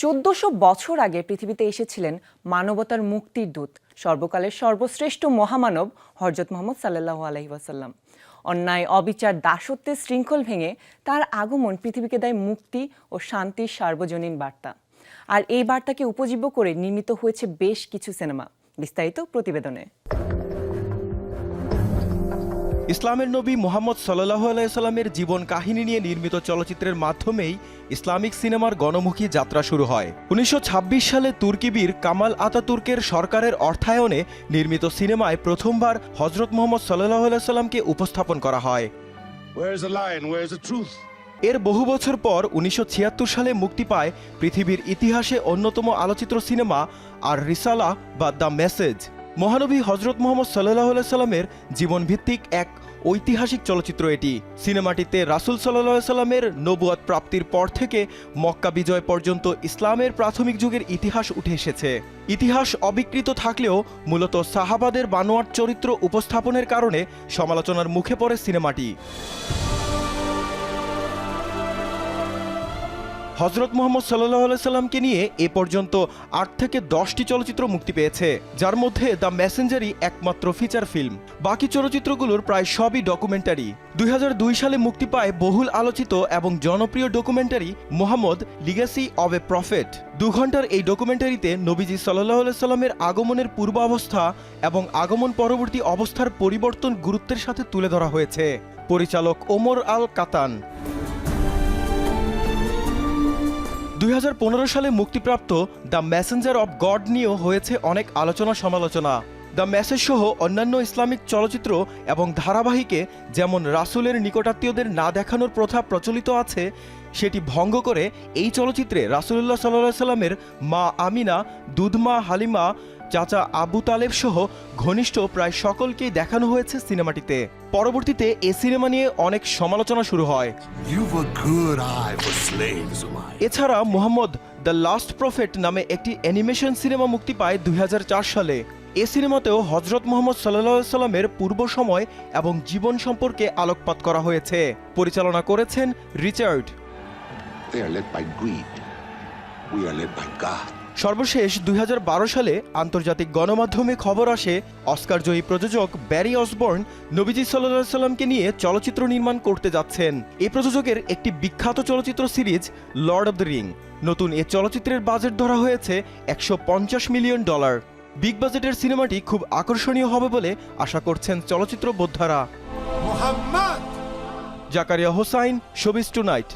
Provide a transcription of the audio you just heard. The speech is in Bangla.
চোদ্দশো বছর আগে পৃথিবীতে এসেছিলেন মানবতার মুক্তির দূত, সর্বকালের সর্বশ্রেষ্ঠ মহামানব হরজত মোহাম্মদ সাল্লাহ আলহি ওয়াসাল্লাম। অন্যায়, অবিচার, দাসত্বের শৃঙ্খল ভেঙে তার আগমন পৃথিবীকে দেয় মুক্তি ও শান্তির সার্বজনীন বার্তা। আর এই বার্তাকে উপজীব্য করে নির্মিত হয়েছে বেশ কিছু সিনেমা। বিস্তারিত প্রতিবেদনে। ইসলামের নবী মোহাম্মদ সাল্লাহ আলাইসাল্লামের জীবন কাহিনী নিয়ে নির্মিত চলচ্চিত্রের মাধ্যমেই ইসলামিক সিনেমার গণমুখী যাত্রা শুরু হয়। উনিশশো ছাব্বিশ সালে তুর্কিবীর কামাল আতাতুর্কের সরকারের অর্থায়নে নির্মিত সিনেমায় প্রথমবার হজরত মোহাম্মদ সাল্লাহ আলাইসাল্লামকে উপস্থাপন করা হয়। এর বহু বছর পর উনিশশো ছিয়াত্তর সালে মুক্তি পায় পৃথিবীর ইতিহাসে অন্যতম আলোচিত সিনেমা আর রিসালা বা দ্য মেসেজ। মহানবী হজরত মোহাম্মদ সাল্লাহ সাল্লামের জীবনভিত্তিক এক ঐতিহাসিক চলচ্চিত্র এটি। সিনেমাটিতে রাসুল সাল্লাহ সাল্লামের নবুয়াত প্রাপ্তির পর থেকে মক্কা বিজয় পর্যন্ত ইসলামের প্রাথমিক যুগের ইতিহাস উঠে এসেছে। ইতিহাস অবিকৃত থাকলেও মূলত সাহাবাদের বানোয়াট চরিত্র উপস্থাপনের কারণে সমালোচনার মুখে পড়ে সিনেমাটি। হজরত মোহাম্মদ সাল্লাহ সাল্লামকে নিয়ে এ পর্যন্ত আট থেকে দশটি চলচ্চিত্র মুক্তি পেয়েছে, যার মধ্যে দ্য মেসেঞ্জারই একমাত্র ফিচার ফিল্ম বাকি চলচ্চিত্রগুলোর প্রায় সবই ডকুমেন্টারি দুই হাজার দুই সালে মুক্তি পায় বহুল আলোচিত এবং জনপ্রিয় documentary Muhammad legacy of a prophet দু ঘণ্টার এই ডকুমেন্টারিতে নবীজি সাল্লাহ সাল্লামের আগমনের পূর্বাবস্থা এবং আগমন পরবর্তী অবস্থার পরিবর্তন গুরুত্বের সাথে তুলে ধরা হয়েছে। পরিচালক ওমর আল কাতান দুই হাজার পনেরো সালে মুক্তিপ্রাপ্ত দ্য মেসেঞ্জার অব গড নিয়েও হয়েছে অনেক আলোচনা সমালোচনা। দ্য মেসেজ সহ অন্যান্য ইসলামিক চলচ্চিত্র এবং ধারাবাহিকে যেমন রাসুলের নিকটাত্মীয়দের না দেখানোর প্রথা প্রচলিত আছে, সেটি ভঙ্গ করে এই চলচ্চিত্রে রাসুলুল্লাহ সাল্লাহ সাল্লামের মা আমিনা দুধমা হালিমা চাচা আবু তালেব সহ ঘনিষ্ঠ প্রায় সকলকেই দেখানো হয়েছে সিনেমাটিতে পরবর্তীতে এ সিনেমা নিয়ে অনেক সমালোচনা শুরু হয়. এছাড়া মোহাম্মদ দ্য লাস্ট প্রফেট নামে একটি অ্যানিমেশন সিনেমা মুক্তি পায় দুই হাজার চার সালে এ সিনেমাতেও হজরত মোহাম্মদ সাল্লাহ সাল্লামের পূর্ব সময় এবং জীবন সম্পর্কে আলোকপাত করা হয়েছে পরিচালনা করেছেন Richard They are led by greed. We are led by God. সর্বশেষ দুই হাজার বারো সালে আন্তর্জাতিক গণমাধ্যমে খবর আসে অস্কারজয়ী প্রযোজক ব্যারি অসবর্ন নবীজি সাল্লাহ সাল্লামকে নিয়ে চলচ্চিত্র নির্মাণ করতে যাচ্ছেন। এই প্রযোজকের একটি বিখ্যাত চলচ্চিত্র series Lord of the Ring. নতুন এ চলচ্চিত্রের বাজেট ধরা হয়েছে একশো পঞ্চাশ মিলিয়ন ডলার। বিগ বাজেটের সিনেমাটি খুব আকর্ষণীয় হবে বলে আশা করছেন চলচ্চিত্র বোদ্ধারা Zakaria Hossain showbiz two night.